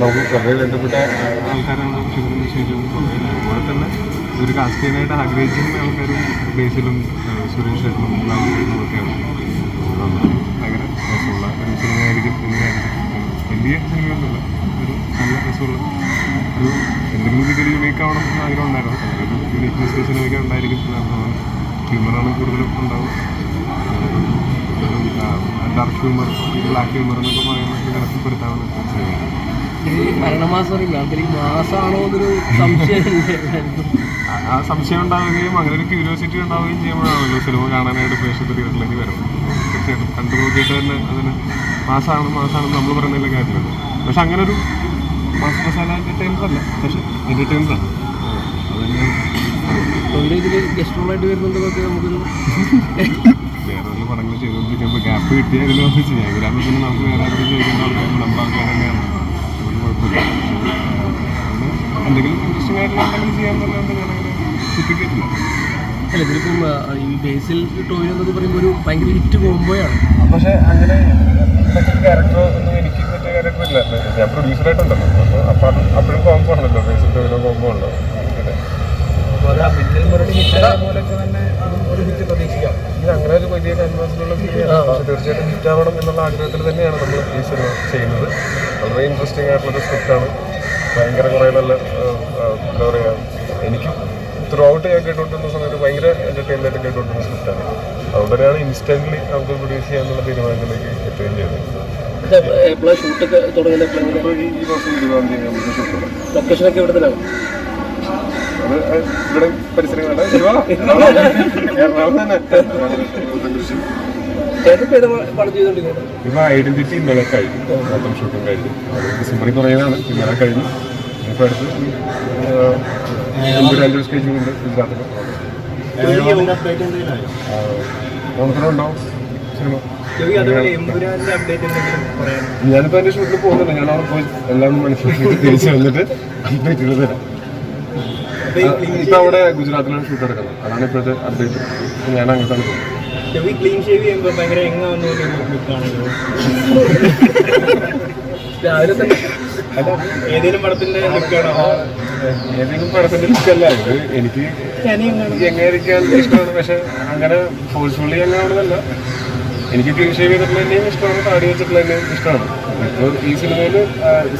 നമുക്ക് കഥയിൽ ബന്ധപ്പെട്ട ആൾക്കാരാണ് ഷിബിനും ഷെയ്ലും അതുപോലെ തന്നെ ഒരു കാസ്റ്റീനായിട്ട് ആഗ്രഹിച്ചിരുന്ന ആൾക്കാരും ബേസിലും സുരേഷ് ചേട്ടനും ലാലേട്ടനും ഒക്കെയാണ് ഭയങ്കര രസമുള്ള ഒരു സിനിമയായിരിക്കും വലിയ സിനിമയൊന്നുമില്ല ഒരു നല്ല രസമുള്ള ഒരു എന്തെങ്കിലും രീതിയിൽ യുണീക്ക് ആവണം എന്ന് ആഗ്രഹം ഉണ്ടായിരുന്നു. ഒരു യുണീക്നെസ് സിനിമയ്ക്ക് ഉണ്ടായിരിക്കും ഹ്യൂമറാണ് കൂടുതലും ഉണ്ടാവും ഡാർക്ക് ഹ്യൂമർ ബ്ലാക്ക് ഹ്യൂമർ എന്നൊക്കെ പറയുന്നത് കണക്കിൽപ്പെടുത്താവുന്ന മരണമാസം അറിയില്ല മാസമാണോ എന്നൊരു സംശയം ആ- സംശയം ഉണ്ടാവുകയും അങ്ങനെ ഒരു ക്യൂരിയോസിറ്റി ഉണ്ടാവുകയും ചെയ്യുമ്പോഴാണല്ലോ സിനിമ കാണാനായിട്ട് പ്രേക്ഷകർ തിയേറ്ററിലേക്ക് വരുന്നത്. തീർച്ചയായിട്ടും കണ്ടു നോക്കിയിട്ട് തന്നെ അതിന് മാസമാണ് മാസമാണ് നമ്മൾ പറയുന്നതിലെ കാര്യമുണ്ട് പക്ഷെ അങ്ങനെ ഒരു മാസ മസാല എന്റർടൈനർ അല്ല. പക്ഷെ എന്റർടൈനർ ആണ്. ഗസ്റ്റ് റോളായിട്ട് വരുന്നുണ്ടെന്നൊക്കെ നമുക്കൊരു വേറെ പടങ്ങൾ ചെയ്തുകൊണ്ടിരിക്കുമ്പോൾ ഗ്യാപ്പ് വന്ന് ചെയ്യാം. ഇതിലാകുമ്പോൾ നമുക്ക് വേറെ എന്തെങ്കിലും ഇൻട്രസ്റ്റിംഗ് ആയിട്ടുള്ള എന്തെങ്കിലും ചെയ്യാമെന്നല്ലാണ്ട് ഞാനങ്ങനെ കുത്തിക്കേറ്റില്ല. അല്ല ഇതിലിപ്പം ഈ ബേസിൽ ടോയിൻ എന്നൊക്കെ പറയുമ്പോൾ ഒരു ഭയങ്കര ഹിറ്റ് കോംബോയാണ്. പക്ഷെ അങ്ങനെ ക്യാരക്ടർ ഒന്നും എനിക്ക് മറ്റേ ക്യാരക്ടർ ഇല്ല. ഞാൻ പ്രൊഡ്യൂസറായിട്ടുണ്ടല്ലോ അപ്പോൾ അത് അപ്പോഴും കോംബോ ആണല്ലോ. ബേസിക് ഓരോ കോംബോ ഉണ്ടോ ഇത് അങ്ങനെ ഒരു വലിയ കൻവാസിലുള്ള സിനിമയാണ് പക്ഷെ തീർച്ചയായിട്ടും ഹിറ്റ് ആവണം എന്നുള്ള ആഗ്രഹത്തിൽ തന്നെയാണ് നമ്മൾ ഈ സിനിമ ചെയ്യുന്നത്. വളരെ ഇൻട്രസ്റ്റിംഗ് ആയിട്ടുള്ളൊരു സ്ക്രിപ്റ്റാണ് ഭയങ്കര കുറേ നല്ല എന്താ പറയുക എനിക്ക് ത്രൂ ഔട്ട് ഞാൻ കേട്ടുകൊണ്ടിരുന്ന സമയത്ത് ഭയങ്കര എന്റർടൈൻമെന്റ് കേട്ടുകൊണ്ടിരുന്ന സ്ക്രിപ്റ്റാണ് അതുകൊണ്ട് തന്നെയാണ് ഇൻസ്റ്റന്റ്ലി നമുക്ക് പ്രൊഡ്യൂസ് ചെയ്യാനുള്ള തീരുമാനത്തിലേക്ക് എത്തുകയും ചെയ്തത്. ഈ മാസം ഇരുപതാം തീയതി നമുക്ക് ലൊക്കേഷനൊക്കെ ഇവിടെ പരിസരങ്ങളല്ല എറണാകുളം തന്നെ. ഇപ്പൊ ഐഡന്റിറ്റി ഇന്നലെ കഴിഞ്ഞു. മൊത്തം ഷൂട്ടും കഴിഞ്ഞു. ഡിസംബറിൽ തുടങ്ങിയതാണ് ഇന്നലെ കഴിഞ്ഞു ഇപ്പൊ അടുത്ത് ഉണ്ട്? ഗുജറാത്തിൽ നമുക്കുണ്ടാവും സിനിമ ഞാനിപ്പോ എന്റെ ഷൂട്ടിൽ പോകുന്നില്ല. ഞാൻ അവിടെ പോയി എല്ലാം മനസ്സിലാക്കി തിരിച്ചു വന്നിട്ട് അപ്ഡേറ്റുകൾ തരാം. ഇപ്പൊ അവിടെ ഗുജറാത്തിലാണ് ഷൂട്ട് എടുക്കുന്നത്. അതാണ് ഇപ്പോഴത്തെ അപ്ഡേറ്റ് ഞാൻ അങ്ങോട്ടാണ് പോകുന്നത്. ക്ലീൻ ഷേവ് ചെയ്യുമ്പോൾ ഭയങ്കര എങ്ങാവുന്ന ലുക്കാണല്ലോ രാവിലെ തന്നെ ഏതെങ്കിലും പടത്തിന്റെ ലുക്കാണോ ഏതെങ്കിലും പടത്തിന്റെ ലുക്കല്ല ഇത് എനിക്ക് എങ്ങനെയിരിക്കാൻ ഇഷ്ടമാണ് പക്ഷെ അങ്ങനെ ഫോഴ്സ്ഫുള്ളി അങ്ങനെയാണെന്നല്ല എനിക്ക് ക്ലീൻ ഷേവ് ചെയ്തിട്ടുള്ള തന്നെയും ഇഷ്ടമാണ് താടി വെച്ചിട്ടുള്ള തന്നെയും ഇഷ്ടമാണ്. ഇപ്പോൾ ഈ സിനിമയിൽ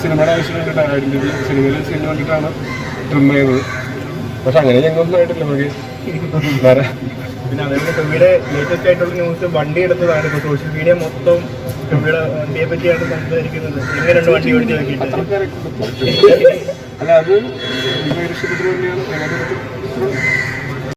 സിനിമയുടെ ആവശ്യം വേണ്ടിയിട്ട് ഐഡന്റിറ്റി സിനിമയിൽ സിനിമ വേണ്ടിയിട്ടാണ് ട്രിം ചെയ്യുന്നത്. പക്ഷെ അങ്ങനെ ഞങ്ങളൊന്നും ആയിട്ടില്ല നമുക്ക് പിന്നെ അതുകൊണ്ട് ടൊവിയുടെ ലേറ്റസ്റ്റ് ആയിട്ടുള്ള ന്യൂസ് വണ്ടി എടുത്തതാണ് ഇപ്പോൾ സോഷ്യൽ മീഡിയ മൊത്തം ടൊവിയുടെ വണ്ടിയെ പറ്റിയാണ് സംസാരിക്കുന്നത്. എങ്ങനെയുണ്ട് വണ്ടി ഓടിച്ച് നോക്കിയിട്ട് അല്ല അത്